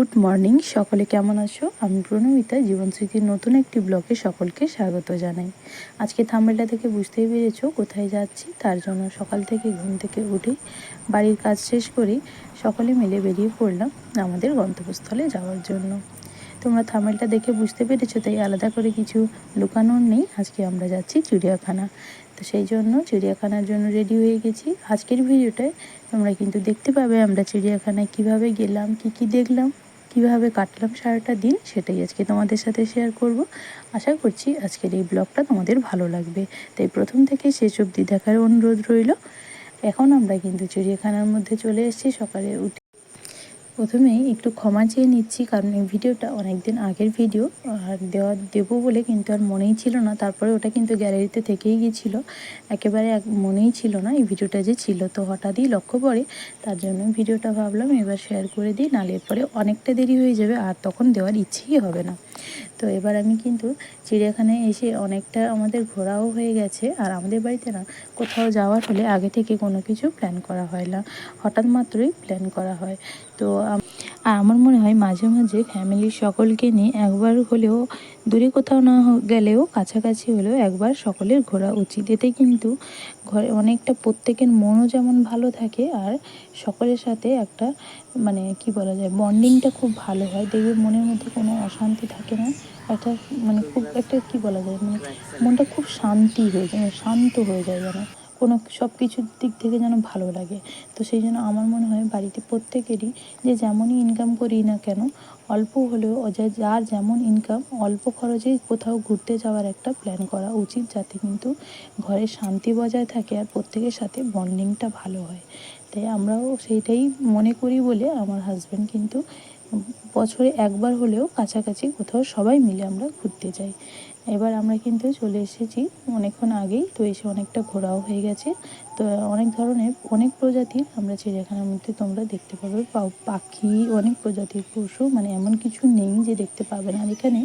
Good morning. সকলে কেমন আছো? আমি প্রণমিতা জীবনস্মৃতির নতুন একটি ব্লগে সকলকে স্বাগত জানাই। আজকে থামেলটা থেকে বুঝতেই পেরেছ কোথায় যাচ্ছি, তার জন্য সকাল থেকে ঘুম থেকে উঠে বাড়ির কাজ শেষ করে সকলে মিলে বেরিয়ে পড়লাম আমাদের গন্তব্যস্থলে যাওয়ার জন্য। তোমরা থামেলটা দেখে বুঝতে পেরেছ, তাই আলাদা করে কিছু লুকানোর নেই। আজকে আমরা যাচ্ছি চিড়িয়াখানা। তো সেই জন্য চিড়িয়াখানার জন্য রেডি হয়ে গেছি। আজকের ভিডিওটায় তোমরা কিন্তু দেখতে পাবে আমরা চিড়িয়াখানায় কীভাবে গেলাম, কি কি দেখলাম। কীভাবে কাটলাম সারাটা দিন সেটাই আজকে তোমাদের সাথে শেয়ার করব। আশা করছি আজকের এই ব্লগটা তোমাদের ভালো লাগবে। তাই প্রথম থেকে শেষ অবধি দেখার অনুরোধ রইল। এখন আমরা কিন্তু চিড়িয়াখানার মধ্যে চলে এসেছি, সকালে উঠে প্রথমেই একটু ক্ষমা চেয়ে নিচ্ছি, কারণ এই ভিডিওটা অনেক দিন আগের ভিডিও, আর দেওয়া, দেবো বলে কিন্তু আর মনেই ছিল না। তারপরে ওটা কিন্তু গ্যালারিতে থেকেই গিয়েছিল। একেবারে এক মনেই ছিল না এই ভিডিওটা যে ছিল। তো হঠাৎই লক্ষ্য পড়ে, তার জন্য ভিডিওটা ভাবলাম এবার শেয়ার করে দিই নালে পরে অনেকটা দেরি হয়ে যাবে, আর তখন দেওয়ার ইচ্ছেই হবে না। তো এবার আমি কিন্তু চিড়িয়াখানায় এসে অনেকটা আমাদের ঘোরাও হয়ে গেছে। আর আমাদের বাড়িতে না কোথাও যাওয়ার হলে আগে থেকে কোনো কিছু প্ল্যান করা হয় না। হঠাৎ মাত্রই প্ল্যান করা হয়। তো আর আমার মনে হয় মাঝে মাঝে ফ্যামিলির সকলকে নিয়ে একবার হলেও দূরে কোথাও না গেলেও কাছাকাছি হলেও একবার সকলের ঘোরা উচিত। এতে কিন্তু ঘরে অনেকটা প্রত্যেকের মনও যেমন ভালো থাকে আর সকলের সাথে একটা মানে কি বলা যায় বন্ডিংটা খুব ভালো হয়। দেখবে মনের মধ্যে কোনো অশান্তি থাকে না। একটা মানে খুব একটা কি বলা যায় মানে মনটা খুব শান্তি হয়ে যায় শান্ত হয়ে যায় যেন। কোনো সব কিছুর দিক থেকে যেন ভালো লাগে। তো সেই জন্য আমার মনে হয় বাড়িতে প্রত্যেকেরই যে যেমনই ইনকাম করি না কেন, অল্প হলেও যার যেমন ইনকাম অল্প খরচেই কোথাও ঘুরতে যাওয়ার একটা প্ল্যান করা উচিত যাতে কিন্তু ঘরে শান্তি বজায় থাকে আর প্রত্যেকের সাথে বন্ডিংটা ভালো হয়। তাই আমরাও সেইটাই মনে করি বলে আমার হাজব্যান্ড কিন্তু বছরে একবার হলেও কাছাকাছি কোথাও সবাই মিলে আমরা ঘুরতে যাই। এবার আমরা কিন্তু চলে এসেছি। অনেকক্ষণ আগেই তো এসে অনেকটা ঘোরাও হয়ে গেছে। তো অনেক ধরনের, অনেক প্রজাতির আমরা চিড়িয়াখানার মধ্যে তোমরা দেখতে পাবে। পাখি, অনেক প্রজাতির পশু মানে এমন কিছু নেই যে দেখতে পাবে না। এখানে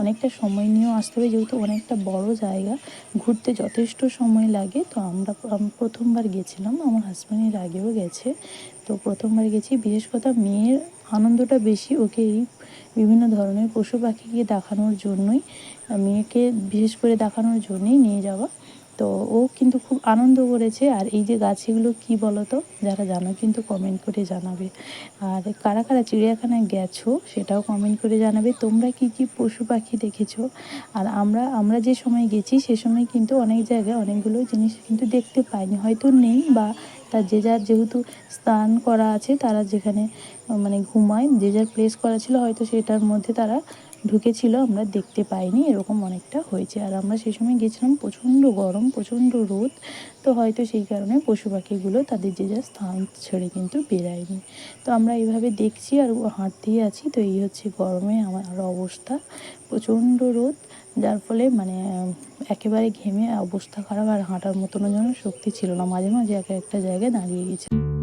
অনেকটা সময় নিয়েও আসতে হবে, যেহেতু অনেকটা বড় জায়গা। ঘুরতে যথেষ্ট সময় লাগে। তো আমরা প্রথমবার গেছিলাম, আমার হাজব্যান্ডের আগেও গেছে। তো প্রথমবার গেছি। বিশেষ কথা, মেয়ের আনন্দটা বেশি ওকে এই বিভিন্ন ধরনের পশু পাখিকে দেখানোর জন্যই মেয়েকে বিশেষ করে দেখানোর জন্যই নিয়ে যাওয়া। তো ও কিন্তু খুব আনন্দ করেছে। আর এই যে গাছগুলো কি বলো তো যারা জানো কিন্তু কমেন্ট করে জানাবে। আর কারা কারা চিড়িয়াখানায় গেছো সেটাও কমেন্ট করে জানাবে। তোমরা কি কি পশু পাখি দেখেছ? আর আমরা আমরা যে সময় গেছি সে সময় কিন্তু অনেক জায়গায় অনেকগুলো জিনিস কিন্তু দেখতে পাইনি। হয়তো নেই বা তার যে যার যেহেতু স্নান করা আছে তারা যেখানে মানে ঘুমায়, যে যার প্লেস করা ছিল হয়তো সেটার মধ্যে তারা ঢুকেছিল, আমরা দেখতে পাইনি, এরকম অনেকটা হয়েছে। আর আমরা সেই সময় গেছিলাম প্রচণ্ড গরম, প্রচণ্ড রোদ, তো হয়তো সেই কারণে পশু পাখিগুলো তাদের যে যা স্থান ছেড়ে কিন্তু বেরায়নি। তো আমরা এইভাবে দেখছি আর হাঁটতেই আছি, তো এই হচ্ছে গরমে আমার অবস্থা, প্রচণ্ড রোদ, যার ফলে মানে একেবারে ঘেমে অবস্থা খারাপ আর হাঁটার মতনও যেন শক্তি ছিল না। মাঝে মাঝে এক একটা জায়গায় দাঁড়িয়ে গেছে।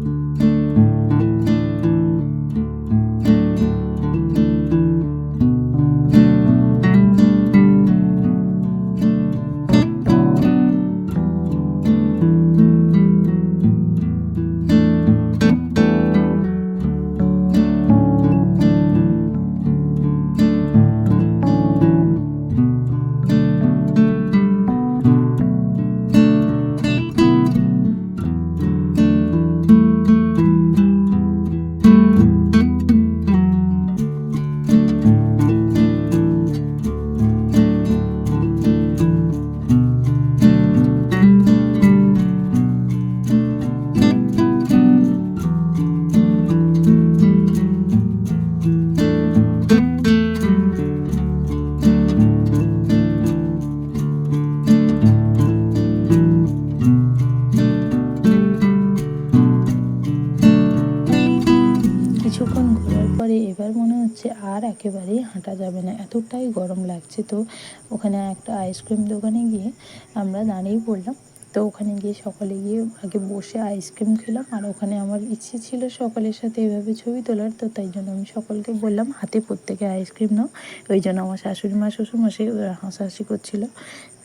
আর একেবারেই হাঁটা যাবে না। এতটাই গরম লাগছে তো। ওখানে একটা আইসক্রিম দোকানে গিয়ে আমরা দাঁড়িয়ে পড়লাম। তো ওখানে গিয়ে সকালে গিয়ে আগে বসে আইসক্রিম খেলাম। আর ওখানে আমার ইচ্ছে ছিল সকলের সাথে এভাবে ছবি তোলার। তো তাই জন্য আমি সকলকে বললাম, হাতে প্রত্যেকে আইসক্রিম নাও। ওই জন্য আমার শাশুড়ি মা শ্বশুর মাসে হাসাহাসি করছিল।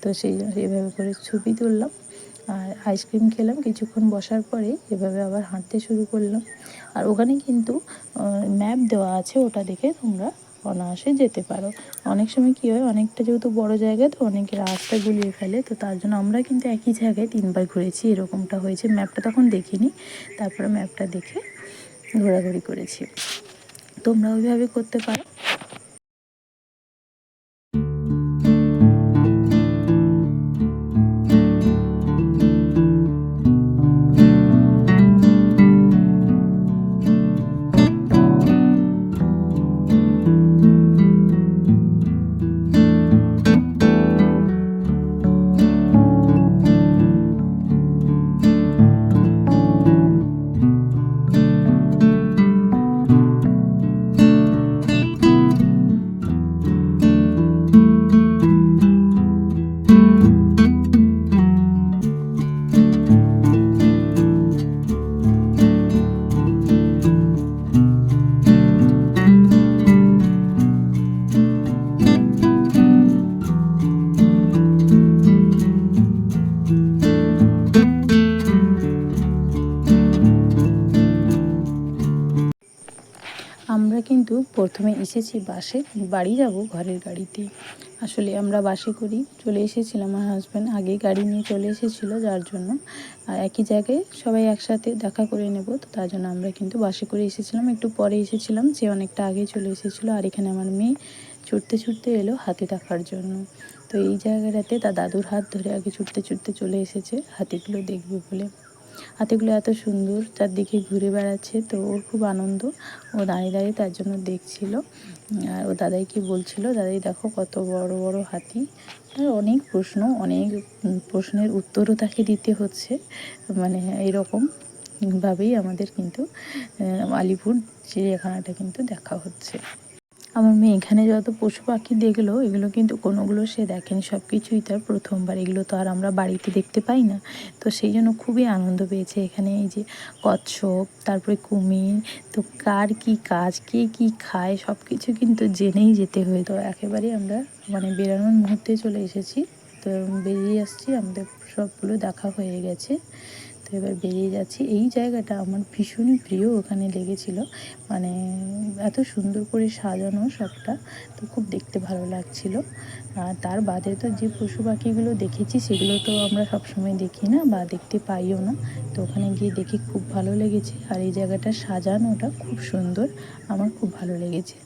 তো সেই জন্য এইভাবে করে ছবি তুললাম। আর আইসক্রিম খেলাম। কিছুক্ষণ বসার পরে এভাবে আবার হাঁটতে শুরু করলাম। আর ওখানে কিন্তু ম্যাপ দেওয়া আছে, ওটা দেখে তোমরা অনায়াসে যেতে পারো। অনেক সময় কী হয়, অনেকটা যেহেতু বড় জায়গা, তো অনেকে রাস্তা গুলিয়ে ফেলে। তো তার জন্য আমরা কিন্তু একই জায়গায় তিনবার ঘুরেছি, এরকমটা হয়েছে। ম্যাপটা তখন দেখিনি। তারপরে ম্যাপটা দেখে ঘোরাঘুরি করেছি। তোমরা ওইভাবে করতে পারো। প্রথমে এসেছি বাসে, বাড়ি যাব ঘরের গাড়িতে। আসলে আমরা বাসে করি, চলে এসেছিলাম আমার হাজব্যান্ড আগে গাড়ি নিয়ে চলে এসেছিল যার জন্য। আর একই জায়গায় সবাই একসাথে দেখা করে নেব, তো তার জন্য আমরা কিন্তু বাসে করে এসেছিলাম। একটু পরে এসেছিলাম যে অনেকটা আগে চলে এসেছিল। আর এখানে আমার মেয়ে ছুটতে ছুটতে এলো হাতি দেখার জন্য। তো এই জায়গাটাতে তার দাদুর হাত ধরে আগে ছুটতে ছুটতে চলে এসেছে, হাতিগুলো দেখবে বলে। হাতিগুলো এত সুন্দর চারদিকে ঘুরে বেড়াচ্ছে, তো ওর খুব আনন্দ। ও দাঁড়িয়ে দাঁড়িয়ে তার জন্য দেখছিল। আর ও দাদাইকে বলছিল, দাদাই, দেখো কত বড় বড় হাতি। আর অনেক প্রশ্ন, অনেক প্রশ্নের উত্তরও তাকে দিতে হচ্ছে। মানে এরকম ভাবেই আমাদের কিন্তু আলিপুর চিড়িয়াখানাটা কিন্তু দেখা হচ্ছে। আমার মেয়ে এখানে যত পশু পাখি দেখল, এগুলো কিন্তু কোনোগুলো সে দেখেনি সব কিছুই তার প্রথমবার। এগুলো তো আর আমরা বাড়িতে দেখতে পাই না। তো সেই জন্য খুবই আনন্দ পেয়েছে এখানে এই যে কচ্ছপ, তারপরে কুমির, তো কার কি কাজ, কে কি খায় সব কিছু কিন্তু জেনেই যেতে হয়। তো একেবারে আমরা মানে বেরানোর মুহূর্তে চলে এসেছি। তো বেরিয়ে আসছি, আমাদের সবগুলো দেখা হয়ে গেছে। তো এবার বেরিয়ে যাচ্ছি। এই জায়গাটা আমার ভীষণই প্রিয়, ওখানে লেগেছিল। মানে এত সুন্দর করে সাজানো সবটা, তো খুব দেখতে ভালো লাগছিল। আর তার বাদে তো যে পশু পাখিগুলো দেখেছি, সেগুলো তো আমরা সবসময় দেখি না বা দেখতে পাইও না। তো ওখানে গিয়ে দেখে খুব ভালো লেগেছে। আর এই জায়গাটা সাজানোটা খুব সুন্দর, আমার খুব ভালো লেগেছে।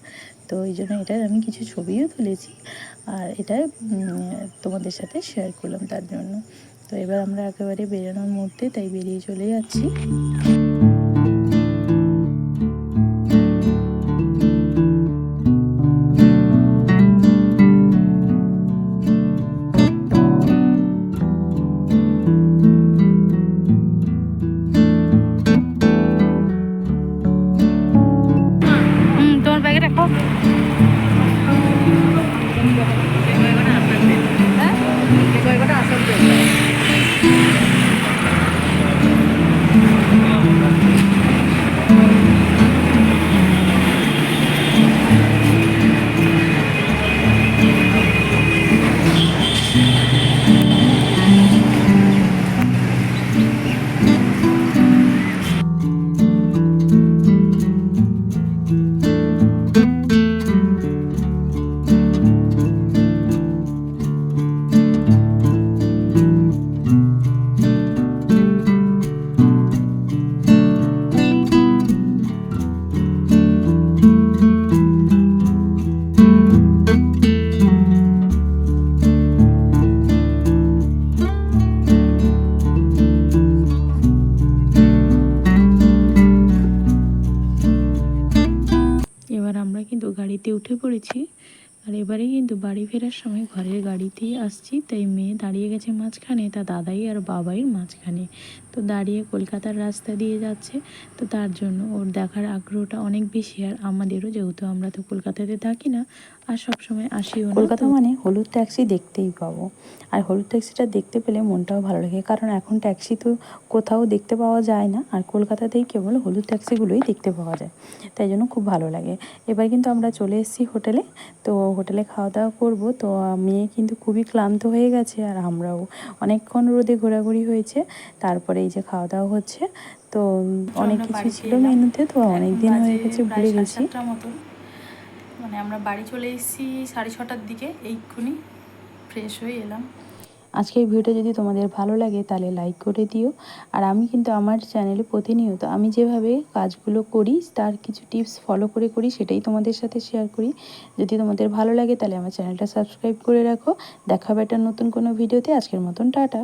তো এই জন্য এটার আমি কিছু ছবিও তুলেছি। আর এটা তোমাদের সাথে শেয়ার করলাম তার জন্য। তো এবার আমরা একেবারে বেরোনোর মধ্যে তাই বেরিয়ে চলে যাচ্ছি। ফেরার সময় ঘরের গাড়িতেই আসছি, তাই মেয়ে দাঁড়িয়ে গেছে মাঝখানে, তা দাদাই আর বাবাই মাঝখানে। তো দাঁড়িয়ে কলকাতার রাস্তা দিয়ে যাচ্ছে, তো তার জন্য ওর দেখার আগ্রহটা অনেক বেশি। আর আমাদেরও যেহেতু আমরা তো কলকাতাতে থাকি না আর সবসময় আসিও কলকাতা মানে হলুদ ট্যাক্সি দেখতেই পাবো। আর হলুদ ট্যাক্সিটা দেখতে পেলে মনটাও ভালো লাগে কারণ এখন ট্যাক্সি তো কোথাও দেখতে পাওয়া যায় না আর কলকাতাতেই কেবল হলুদ ট্যাক্সিগুলোই দেখতে পাওয়া যায় তাই জন্য খুব ভালো লাগে। এবার কিন্তু আমরা চলে এসেছি হোটেলে তো হোটেলে খাওয়া দাওয়া করব তো মেয়ে কিন্তু খুবই ক্লান্ত হয়ে গেছে আর আমরাও অনেকক্ষণ রোদে ঘোরাঘুরি হয়েছে তারপরে এই যে খাওয়া দাওয়া হচ্ছে তো অনেক কিছু ছিল মেনুতে তো অনেক দিন হয়ে গেছে ভুলে গেছি। মানে আমরা বাড়ি চলে এসেছি সাড়ে ছটার দিকে, এইক্ষুনি ফ্রেশ হয়ে এলাম। আজকের ভিডিওটা যদি তোমাদের ভালো লাগে তাহলে লাইক করে দিও। আর আমি কিন্তু আমার চ্যানেলে প্রতিনিয়ত আমি যেভাবে কাজগুলো করি, তার কিছু টিপস ফলো করে করি, সেটাই তোমাদের সাথে শেয়ার করি। যদি তোমাদের ভালো লাগে তাহলে আমার চ্যানেলটা সাবস্ক্রাইব করে রাখো। দেখা হবে একটা নতুন কোনো ভিডিওতে। আজকের মতন টাটা।